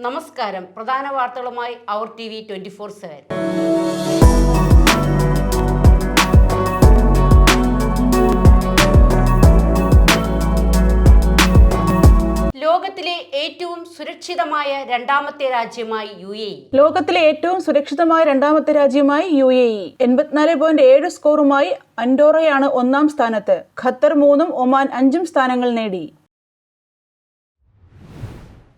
നമസ്കാരം. പ്രധാന വാർത്തകളുമായി അവർ T V twenty four seven ലോകത്തിലെ ഏറ്റവും സുരക്ഷിതമായ രണ്ടാമത്തെ രാജ്യമായി യു എ ഇ. ലോകത്തിലെ ഏറ്റവും സുരക്ഷിതമായ രണ്ടാമത്തെ രാജ്യമായി യു എ ഇ. എൺപത്തിനാല് പോയിന്റ് ഏഴ് സ്കോറുമായി അൻഡോറയാണ് ഒന്നാം സ്ഥാനത്ത്. ഖത്തർ മൂന്നും ഒമാൻ അഞ്ചും സ്ഥാനങ്ങൾ നേടി.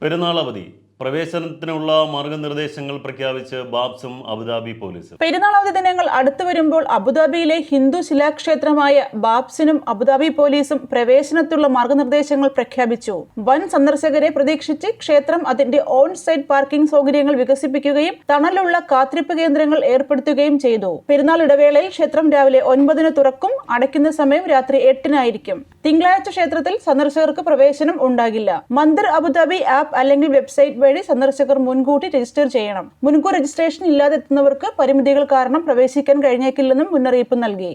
പെരുന്നാൾ അവധി പ്രവേശനത്തിനുള്ള മാർഗനിർദ്ദേശങ്ങൾ പ്രഖ്യാപിച്ച് ബാബ്സും അബുദാബി പോലീസും. പെരുന്നാൾ അവധി ദിനങ്ങൾ അടുത്തു വരുമ്പോൾ അബുദാബിയിലെ ഹിന്ദു ശിലാക്ഷേത്രമായ ബാബ്സിനും അബുദാബി പോലീസും പ്രവേശനത്തിനുള്ള മാർഗനിർദ്ദേശങ്ങൾ പ്രഖ്യാപിച്ചു. വൻ സന്ദർശകരെ പ്രതീക്ഷിച്ച് ക്ഷേത്രം അതിന്റെ ഓൺ സൈറ്റ് പാർക്കിംഗ് സൗകര്യങ്ങൾ വികസിപ്പിക്കുകയും തണലുള്ള കാത്തിരിപ്പ് കേന്ദ്രങ്ങൾ ഏർപ്പെടുത്തുകയും ചെയ്തു. പെരുന്നാൾ ഇടവേളയിൽ ക്ഷേത്രം രാവിലെ ഒൻപതിന് തുറക്കും അടയ്ക്കുന്ന സമയം രാത്രി എട്ടിനായിരിക്കും. തിങ്കളാഴ്ച ക്ഷേത്രത്തിൽ സന്ദർശകർക്ക് പ്രവേശനം ഉണ്ടാകില്ല. മന്ദിർ അബുദാബി ആപ്പ് അല്ലെങ്കിൽ വെബ്സൈറ്റ് വഴി സന്ദർശകർ മുൻകൂട്ടി രജിസ്റ്റർ ചെയ്യണം. മുൻകൂർ രജിസ്ട്രേഷൻ ഇല്ലാതെ എത്തുന്നവർക്ക് പരിമിതികൾ കാരണം പ്രവേശിക്കാൻ കഴിഞ്ഞേക്കില്ലെന്നും മുന്നറിയിപ്പ് നൽകി.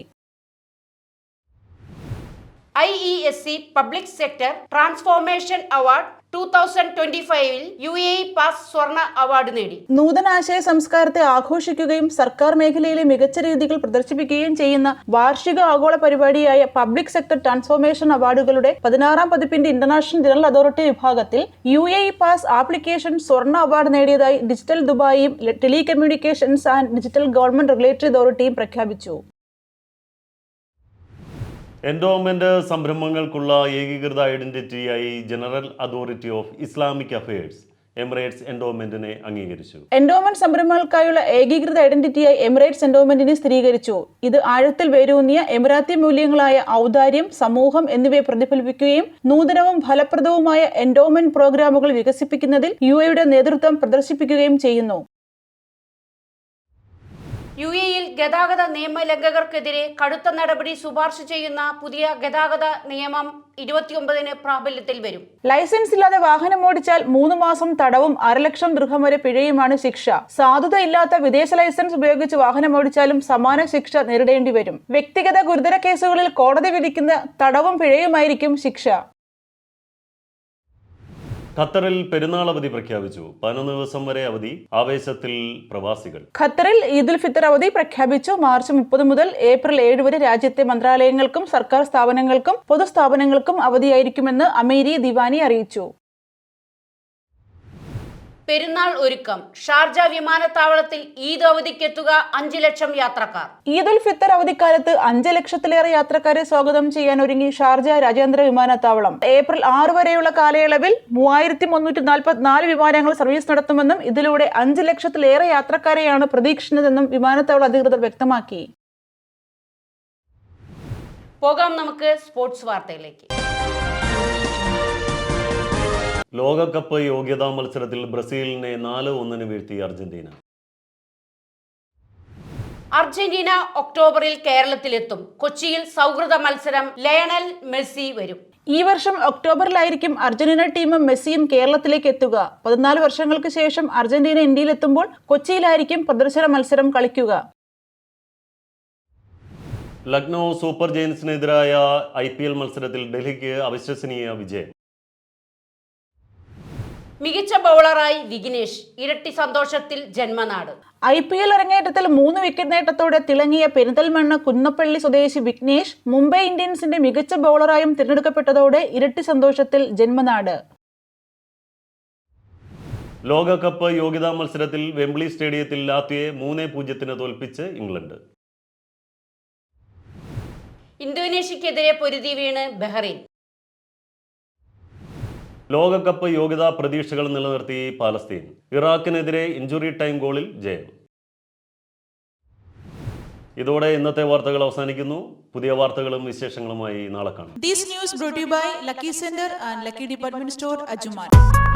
I E S C public sector transformation award two thousand pass സ്വർണ അവാർഡ് നേടി. സംസ്കാരത്തെ ആഘോഷിക്കുകയും സർക്കാർ മേഖലയിലെ മികച്ച രീതികൾ പ്രദർശിപ്പിക്കുകയും ചെയ്യുന്ന വാർഷിക ആഗോള പരിപാടിയായ പബ്ലിക് സെക്ടർ ട്രാൻസ്ഫോർമേഷൻ അവാർഡുകളുടെ പതിനാറാം പതിപ്പിന്റെ ഇന്റർനാഷണൽ ജനറൽ അതോറിറ്റി വിഭാഗത്തിൽ യു എ പാസ് ആപ്ലിക്കേഷൻ സ്വർണ അവാർഡ് നേടിയതായി digital ദുബായിയും telecommunications and digital government regulatory അതോറിറ്റിയും പ്രഖ്യാപിച്ചു. എൻഡോമെന്റ് സംരംഭങ്ങൾക്കുള്ള ഏകീകൃത ഐഡന്റിറ്റിയായി general authority of Islamic affairs Emirates എൻഡോമെന്റിനെ അംഗീകരിച്ചു. എൻഡോമെന്റ് സംരംഭങ്ങൾക്കായുള്ള ഏകീകൃത ഐഡന്റിറ്റിയായി എമിറേറ്റ്സ് എൻഡോമെന്റിനെ സ്ഥിരീകരിച്ചു. ഇത് ആഴത്തിൽ വേരൂന്നിയ എമിറാത്തി മൂല്യങ്ങളായ ഔദാര്യം സമൂഹം എന്നിവയെ പ്രതിഫലിപ്പിക്കുകയും നൂതനവും ഫലപ്രദവുമായ എൻഡോമെന്റ് പ്രോഗ്രാമുകൾ വികസിപ്പിക്കുന്നതിൽ യു എയുടെ നേതൃത്വം പ്രദർശിപ്പിക്കുകയും ചെയ്യുന്നു. യു എയിൽ ഗതാഗത നിയമലംഘകർക്കെതിരെ കടുത്ത നടപടി ശുപാർശ ചെയ്യുന്ന പുതിയ ഗതാഗത നിയമം ഇരുപത്തിയൊമ്പതിന് പ്രാബല്യത്തിൽ വരും. ലൈസൻസ് ഇല്ലാതെ വാഹനം ഓടിച്ചാൽ മൂന്ന് മാസം തടവും അരലക്ഷം ദൃഹം വരെ പിഴയുമാണ് ശിക്ഷ. സാധുതയില്ലാത്ത വിദേശ ലൈസൻസ് ഉപയോഗിച്ച് വാഹനം ഓടിച്ചാലും സമാന ശിക്ഷ നേരിടേണ്ടി വരും. വ്യക്തിഗത ഗുരുതര കേസുകളിൽ കോടതി വിധിക്കുന്ന തടവും പിഴയുമായിരിക്കും ശിക്ഷ. ഖത്തറിൽ പെരുന്നാൾ അവധി പ്രഖ്യാപിച്ചു. പതിനൊന്ന് ദിവസം വരെ അവധി ആവേശത്തിൽ പ്രവാസികൾ. ഖത്തറിൽ ഈദുൽ ഫിത്തർ അവധി പ്രഖ്യാപിച്ചു. മാർച്ച് മുപ്പത് മുതൽ ഏപ്രിൽ ഏഴ് വരെ രാജ്യത്തെ മന്ത്രാലയങ്ങൾക്കും സർക്കാർ സ്ഥാപനങ്ങൾക്കും പൊതുസ്ഥാപനങ്ങൾക്കും അവധിയായിരിക്കുമെന്ന് അമേരി ദിവാനി അറിയിച്ചു. പെരുന്നാൾ ഒരുക്കം. ഷാർജ വിമാനത്താവളത്തിൽ ഈദ് അവധിക്കെത്തുക അഞ്ചു ലക്ഷം യാത്രക്കാർ. ഈദുൽ ഫിത്തർ അവധിക്കാലത്ത് അഞ്ച് ലക്ഷത്തിലേറെ യാത്രക്കാരെ സ്വാഗതം ചെയ്യാൻ ഒരുങ്ങി ഷാർജ രാജ്യാന്തര വിമാനത്താവളം. ഏപ്രിൽ ആറ് വരെയുള്ള കാലയളവിൽ മൂവായിരത്തി മുന്നൂറ്റി നാൽപ്പത്തിനാല് വിമാനങ്ങൾ സർവീസ് നടത്തുമെന്നും ഇതിലൂടെ അഞ്ച് ലക്ഷത്തിലേറെ യാത്രക്കാരെയാണ് പ്രതീക്ഷിക്കുന്നതെന്നും വിമാനത്താവള അധികൃതർ വ്യക്തമാക്കി. പോകാം നമുക്ക് സ്പോർട്സ് വാർത്തയിലേക്ക്. ലോകകപ്പ് യോഗ്യതാ മത്സരത്തിൽ ബ്രസീലിനെ നാല് ഒന്നിന് വീഴ്ത്തി അർജന്റീന. അർജന്റീന ഒക്ടോബറിൽ കേരളത്തിലെത്തും. കൊച്ചിയിൽ സൗഹൃദ മത്സരം ലയണൽ മെസ്സി വരും. ഈ വർഷം ഒക്ടോബറിലായിരിക്കും അർജന്റീന ടീമും മെസ്സിയും കേരളത്തിലേക്ക് എത്തുക. പതിനാല് വർഷങ്ങൾക്ക് ശേഷം അർജന്റീന ഇന്ത്യയിലെത്തുമ്പോൾ കൊച്ചിയിലായിരിക്കും പ്രദർശന മത്സരം കളിക്കുക. ലക്നൗ സൂപ്പർ ജയൻസിനെതിരായ ഐ പി എൽ മത്സരത്തിൽ ഡൽഹിക്ക് അവിശ്വസനീയ വിജയം. മികച്ച ബൗളറായി വിഘ്നേഷ് ഇരട്ടി സന്തോഷത്തിൽ ജന്മനാട്. ഐ പി എൽ അരങ്ങേറ്റത്തിൽ മൂന്ന് വിക്കറ്റ് നേട്ടത്തോടെ തിളങ്ങിയ പെരിന്തൽമണ്ണ കുന്നപ്പള്ളി സ്വദേശി വിഘ്നേഷ് മുംബൈ ഇന്ത്യൻസിന്റെ മികച്ച ബൗളറായും തിരഞ്ഞെടുക്കപ്പെട്ടതോടെ ഇരട്ടി സന്തോഷത്തിൽ ജന്മനാട്. ലോകകപ്പ് യോഗ്യതാ മത്സരത്തിൽ വെംബ്ലി സ്റ്റേഡിയത്തിൽ ലാത്വിയെ മൂന്ന് പൂജ്യത്തിന് തോൽപ്പിച്ച് ഇംഗ്ലണ്ട്. ഇന്തോനേഷ്യക്കെതിരെ പൊരുതി വീണ് ബഹ്റൈൻ. ലോകകപ്പ് യോഗ്യതാ പ്രതീക്ഷകൾ നിലനിർത്തി പാലസ്തീൻ. ഇറാഖിനെതിരെ ഇഞ്ചുറി ടൈം ഗോളിൽ ജയം. ഇതോടെ ഇന്നത്തെ വാർത്തകൾ അവസാനിക്കുന്നു. പുതിയ വാർത്തകളും വിശേഷങ്ങളുമായി നാളെ കാണാം. To you by Lucky Sender and Lucky Department Store, Ajuman.